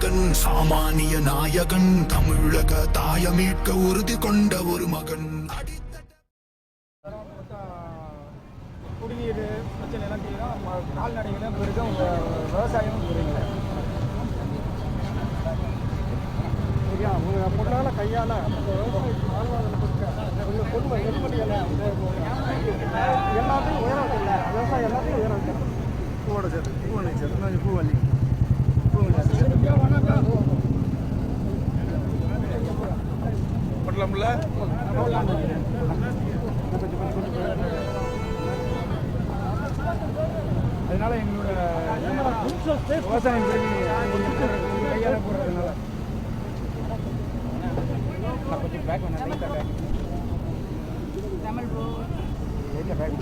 சாமானிய நாயகன் தமிழக தாய மீட்க உறுதி கொண்ட ஒரு மகன். குடிநீர் பிரச்சனை எல்லாம் தீரும் ம- கால்நடைகளும் பெருகும் வ- விவசாயமும் பெருகுங்க சரியா? உங்கள் பொண்ணால் கையால் உங்கள் பொண்ணு நெல்மணியில் எல்லாத்தையும் உயர வைக்கல விவசாயம் எல்லாத்தையும் உயர வைக்கல பூவோட சேர்த்து பூவண்ணி சேர்த்து கொஞ்சம் பூவல்லி பண்ணலாம்ல அதனால எங்களோட விவசாயம் பெருகி கையால போடுறதுனால நான் கொஞ்சம் பேக் பண்ணேன் லைட்டாக பேக் லைட்டாக பேக்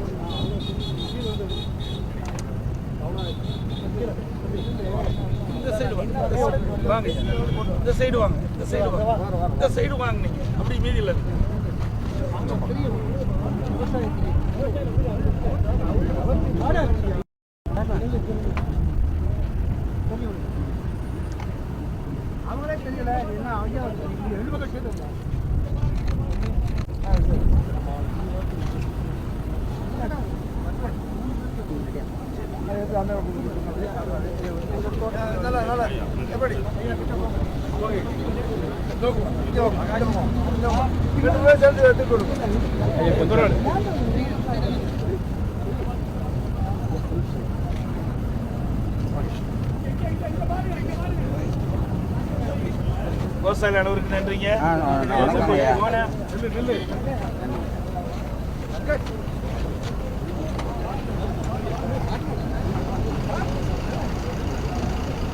இந்த சைடு வாங்க. வாங்க. இந்த சைடு வாங்க. இந்த சைடு வாங்க. இந்த சைடு வாங்க நீங்கள் அப்படி மீதியில் இருக்கு அவங்களே தெரியல. என்ன ஐயா எழுபது பக்கம் அந்த எப்படி அளவுக்கு நன்றிங்க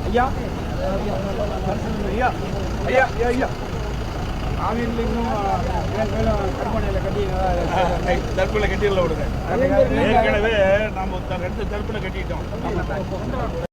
ஐயா. ஐயா ஐயா ஐயா ஐயா காவிரியில் இன்னும் கட்டி தடுப்புல கட்டிடல விடுங்க ஏற்கனவே நாம ரெண்டு கட்டிட்டோம்